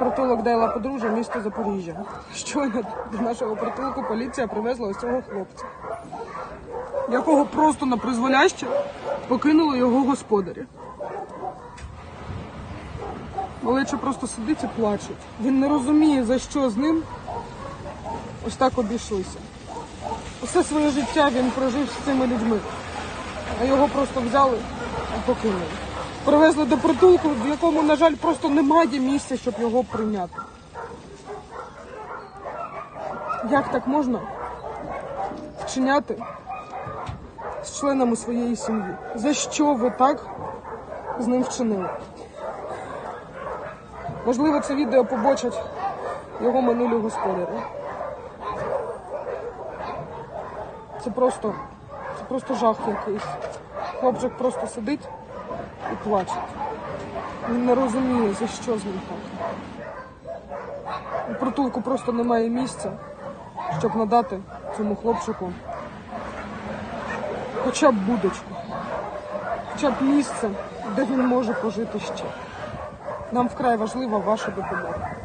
Притулок Дейла Подружжя, місто Запоріжжя. Щойно до нашого притулку поліція привезла ось цього хлопця, якого просто на призволяще покинуло його господарі. Малеча просто сидить і плаче. Він не розуміє, за що з ним ось так обійшлися. Усе своє життя він прожив з цими людьми, а його просто взяли і покинули. Привезли до притулку, в якому, на жаль, просто немає місця, щоб його прийняти. Як так можна вчиняти з членами своєї сім'ї? За що ви так з ним вчинили? Можливо, це відео побачать його минулі господарі. Це просто, це просто жах якийсь. Хлопчик просто сидить і плачуть. Він не розуміє, за що з ним так. У притулку просто немає місця, щоб надати цьому хлопчику хоча б будочку, хоча б місце, де він може пожити ще. Нам вкрай важлива ваша допомога.